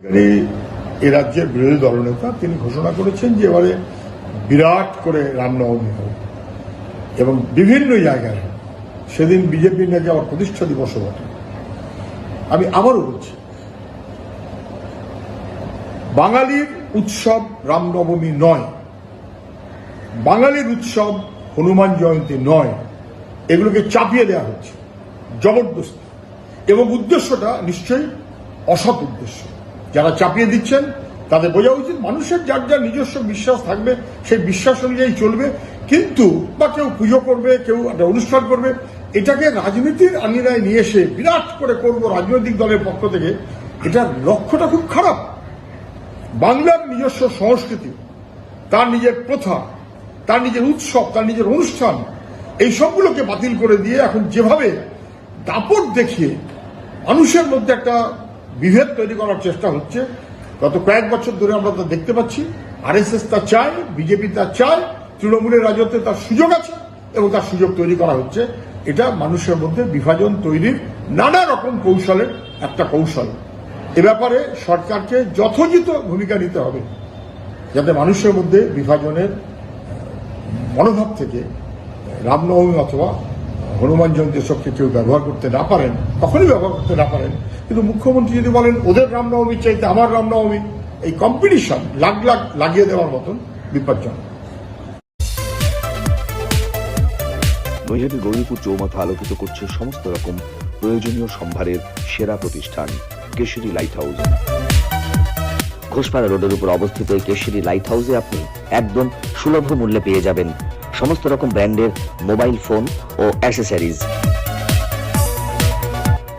এই এ রাজ্যের বিরোধী দলনেতা তিনি ঘোষণা করেছেন যে এবারে বিরাট করে রামনবমী হবে। এবং বিভিন্ন জায়গায় সেদিন বিজেপির নাকি আবার প্রতিষ্ঠা দিবসও বটে। আমি আবারও বলছি, বাঙালির উৎসব রামনবমী নয়। বাঙালির উৎসব হনুমান জয়ন্তী নয়। এগুলোকে চাপিয়ে দেওয়া হচ্ছে। জবরদস্তি। এবং উদ্দেশ্যটা নিশ্চয়ই অসৎ উদ্দেশ্য। যারা চাপিয়ে দিচ্ছেন, তাদের বোঝা উচিত মানুষের যার যার নিজস্ব বিশ্বাস থাকবে, সেই বিশ্বাস অনুযায়ী চলবে। কিন্তু বা কেউ পুজো করবে, কেউ একটা অনুষ্ঠান করবে, এটাকে রাজনীতির আঙিনায় নিয়ে এসে বিরাট করে করব রাজনৈতিক দলের পক্ষ থেকে, এটার লক্ষ্যটা খুব খারাপ। বাংলার নিজস্ব সংস্কৃতি, তার নিজের প্রথা, তার নিজের উৎসব, তার নিজের অনুষ্ঠান, এই সবগুলোকে বাতিল করে দিয়ে এখন যেভাবে দাপট দেখিয়ে মানুষের মধ্যে একটা বিভেদ তৈরি করার চেষ্টা হচ্ছে। গত কয়েক বছর ধরে আমরা তা দেখতে পাচ্ছি। আরএসএস তা চায়, বিজেপি তা চায়, তৃণমূলের রাজত্বে তার সুযোগ আছে এবং তার সুযোগ তৈরি করা হচ্ছে। এটা মানুষের মধ্যে বিভাজন তৈরির নানা রকম কৌশলের একটা কৌশল। এ ব্যাপারে সরকারকে যথোচিত ভূমিকা নিতে হবে, যাতে মানুষের মধ্যে বিভাজনের মনোভাব থেকে রামনবমী অথবা হনুমান জয়ন্তী সবকে কেউ ব্যবহার করতে না পারেন কখনই ব্যবহার করতে না পারেন কিন্তু মুখ্যমন্ত্রী যদি বলেন, ওদের রামনবমীর চাইতে আমার রামনবমী এই কম্পিটিশন লাগ লাগ লাগিয়ে দেওয়ার মতন বিপজ্জনক। নৈহাটি গৌরীপুর চৌমাথা আলোকিত করছে সমস্ত রকম প্রয়োজনীয় সম্ভারের সেরা প্রতিষ্ঠান, কেশরী লাইট হাউস ঘোষপাড়া রোডের উপর অবস্থিত এই কেশরী লাইট হাউসে আপনি একদম সুলভ মূল্যে পেয়ে যাবেন সমস্ত রকম ব্র্যান্ডের মোবাইল ফোন ও অ্যাসেসরিজ